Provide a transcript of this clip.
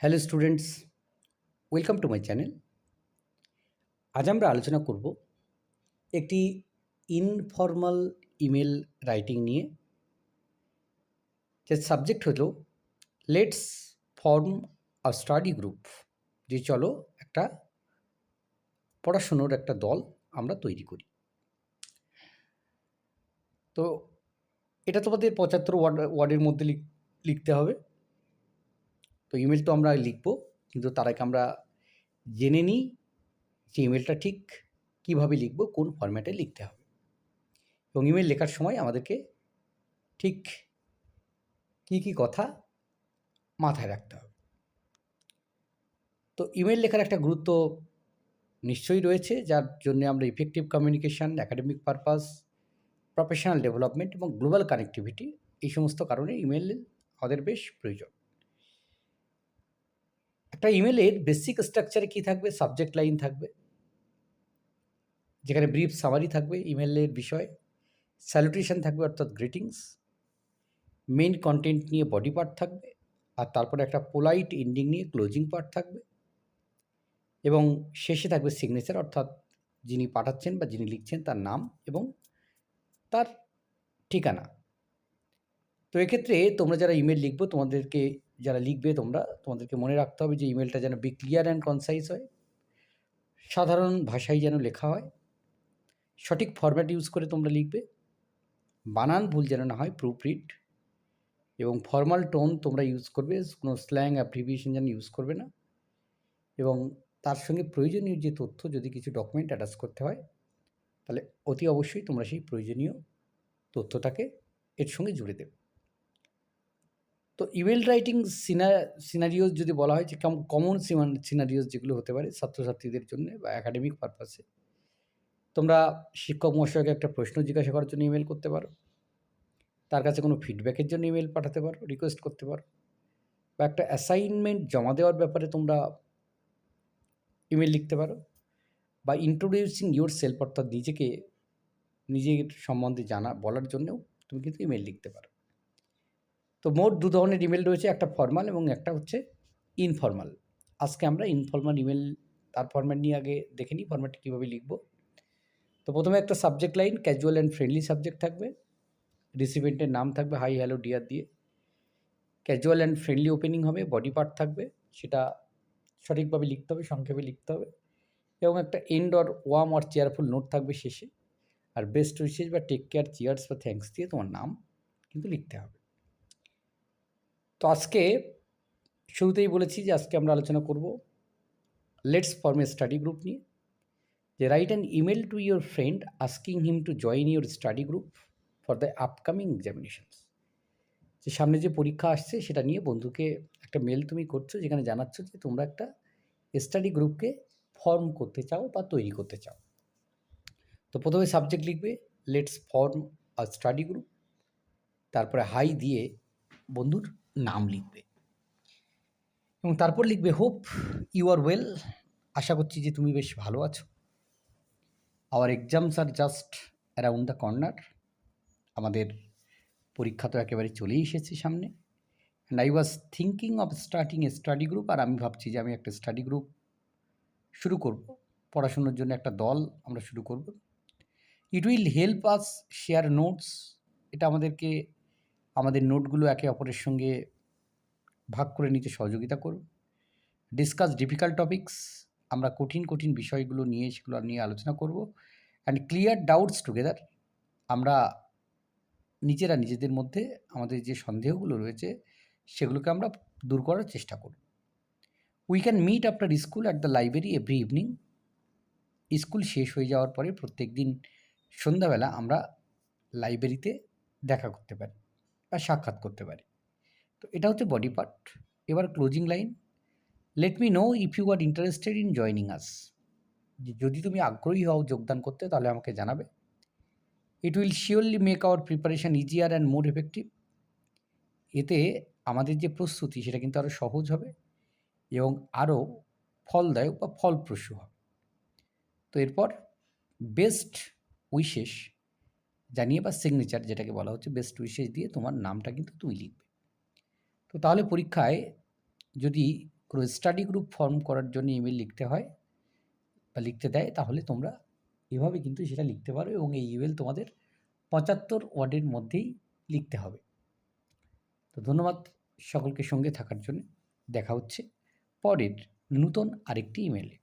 Hello students welcome to my channel আজ আমরা আলোচনা করব একটি ইনফর্মাল ইমেল রাইটিং নিয়ে। যে সাবজেক্ট হলো let's form a study group যে চলো একটা পড়াশুনোর একটা দল আমরা তৈরি করি। তো এটা তোমাদের পঁচাত্তর ওয়ার্ড ওয়ার্ডের মধ্যে লিখ- লিখতে হবে। তো ইমেল তো আমরা লিখব, কিন্তু তার আগে আমরা জেনে নিই যে ইমেলটা ঠিক কীভাবে লিখব, কোন ফরম্যাটে লিখতে হবে। এবং ইমেল লেখার সময় আমাদেরকে ঠিক কি কি কথা মাথায় রাখতে হবে। তো ইমেল লেখার একটা গুরুত্ব নিশ্চয়ই রয়েছে, যার জন্য আমরা effective communication academic purpose professional development এবং গ্লোবাল কানেক্টিভিটি এই সমস্ত কারণে ইমেল আমাদের বেশ প্রয়োজন। একটা ইমেলের বেসিক স্ট্রাকচারে কী থাকবে? সাবজেক্ট লাইন থাকবে। যেখানে ব্রিফ সামারি থাকবে ইমেলের বিষয়। স্যালুটেশন থাকবে অর্থাৎ গ্রিটিংস মেইন কন্টেন্ট নিয়ে বডি পার্ট থাকবে। আর তারপরে একটা পোলাইট এন্ডিং নিয়ে ক্লোজিং পার্ট থাকবে। এবং শেষে থাকবে সিগনেচার অর্থাৎ যিনি পাঠাচ্ছেন বা যিনি লিখছেন তার নাম এবং তার ঠিকানা। তো এক্ষেত্রে তোমরা যারা ইমেল লিখব, তোমাদেরকে যারা লিখবে তোমরা, তোমাদেরকে মনে রাখতে হবে যে ইমেলটা যেন বি ক্লিয়ার অ্যান্ড কনসাইজ হয়, সাধারণ ভাষায় যেন লেখা হয়, সঠিক ফরম্যাট ইউজ করে তোমরা লিখবে, বানান ভুল যেন না হয় প্রুফ রিড এবং ফর্মাল টোন তোমরা ইউজ করবে, কোনো স্ল্যাং অ্যাপ্রিভিয়েশন যেন ইউজ করবে না, এবং তার সঙ্গে প্রয়োজনীয় যে তথ্য যদি কিছু ডকুমেন্ট অ্যাটাচ করতে হয়, তাহলে অতি অবশ্যই তোমরা সেই প্রয়োজনীয় তথ্যটাকে এর সঙ্গে জুড়ে দেবে। তো ইমেল রাইটিং সিনা, সিনারিওস যদি বলা হয় যে কমন সিনারিওস যেগুলো হতে পারে ছাত্রছাত্রীদের জন্য বা একাডেমিক পারপাসে তোমরা শিক্ষক মহাশয়কে একটা প্রশ্ন জিজ্ঞাসা করার জন্য ইমেল করতে পারো। তার কাছে কোনো ফিডব্যাকের জন্য ইমেল পাঠাতে পারো রিকোয়েস্ট করতে পারো। বা একটা অ্যাসাইনমেন্ট জমা দেওয়ার ব্যাপারে তোমরা ইমেল লিখতে পারো। বা ইন্ট্রোডিউসিং ইউর সেলফ অর্থাৎ নিজেকে, নিজের সম্বন্ধে জানা, বলার জন্যও তুমি কিন্তু ইমেল লিখতে পারো। তো মোট দু ধরনের ইমেল রয়েছে, একটা ফর্মাল এবং একটা হচ্ছে ইনফর্মাল আজকে আমরা ইনফর্মাল ইমেল তার ফরম্যাট নিয়ে আগে দেখে নিই ফরম্যাটটা কীভাবে লিখব। তো প্রথমে একটা subject line casual and friendly subject থাকবে। রিসিপেন্টের নাম থাকবে হাই হ্যালো ডিয়ার দিয়ে। ক্যাজুয়াল অ্যান্ড ফ্রেন্ডলি ওপেনিং হবে বডি পার্ট থাকবে, সেটা সঠিকভাবে লিখতে হবে, সংক্ষেপে লিখতে হবে। এবং একটা end or warm or cheerful note থাকবে শেষে। আর বেস্ট উইশেস বা টেক কেয়ার চিয়ার্স বা থ্যাঙ্কস দিয়ে তোমার নাম কিন্তু লিখতে হবে। তো আজকে শুরুতেই বলেছি যে আজকে আমরা আলোচনা করব let's form a study group নিয়ে, যে write an email to your friend asking him to join your study group for the upcoming examinations যে সামনে যে পরীক্ষা আসছে সেটা নিয়ে বন্ধুকে একটা মেল তুমি করছ, যেখানে জানাচ্ছ যে তোমরা একটা স্টাডি গ্রুপকে ফর্ম করতে চাও বা তৈরি করতে চাও। তো প্রথমে সাবজেক্ট লিখবে let's form a study group তারপরে হাই দিয়ে বন্ধুর নাম লিখবে। এবং তারপর লিখবে হোপ ইউ আর ওয়েল আশা করছি যে তুমি বেশ ভালো আছো। Our exams are just around the corner আমাদের পরীক্ষা তো একেবারে চলেই এসেছে সামনে। And I was thinking of starting a study group আর আমি ভাবছি যে আমি একটা স্টাডি গ্রুপ শুরু করব। পড়াশুনোর জন্য একটা দল আমরা শুরু করব। It will help us share notes এটা আমাদেরকে আমাদের নোটগুলো একে অপরের সঙ্গে ভাগ করে নিতে সহযোগিতা করবে ডিসকাস ডিফিকাল্ট টপিকস আমরা কঠিন কঠিন বিষয়গুলো নিয়ে সেগুলো নিয়ে আলোচনা করব। অ্যান্ড ক্লিয়ার ডাউটস টুগেদার আমরা নিজেরা নিজেদের মধ্যে আমাদের যে সন্দেহগুলো রয়েছে, সেগুলোকে আমরা দূর করার চেষ্টা করব। We can meet after school at the library every evening school শেষ হয়ে যাওয়ার পরে প্রত্যেক দিন সন্ধ্যাবেলা আমরা লাইব্রেরিতে দেখা করতে পারি। সাক্ষাৎ করতে পারি। তো এটা হচ্ছে বডি পার্ট এবার closing line let me know if you are interested in joining us যদি তুমি আগ্রহী হও যোগদান করতে, তাহলে আমাকে জানাবে। It will surely make our preparation easier and more effective এতে আমাদের যে প্রস্তুতি, সেটা কিন্তু আরও সহজ হবে এবং আরও ফলদায়ক বা ফলপ্রসূ হবে। তো এরপর বেস্ট উইশেস জানিয়ে বা সিগনেচার যেটাকে বলা হচ্ছে বেস্ট উইশেস দিয়ে তোমার নামটা কিন্তু তুমি লিখবে। তো তাহলে পরীক্ষায় যদি কোনো স্টাডি গ্রুপ ফর্ম করার জন্য ইমেল লিখতে হয় বা লিখতে দেয়, তাহলে তোমরা এভাবে কিন্তু সেটা লিখতে পারো এবং এই ইমেল তোমাদের পঁচাত্তর ওয়ার্ডের মধ্যেই লিখতে হবে। তো ধন্যবাদ সকলকে সঙ্গে থাকার জন্য। দেখা হচ্ছে পরের নূতন আরেকটি ইমেলে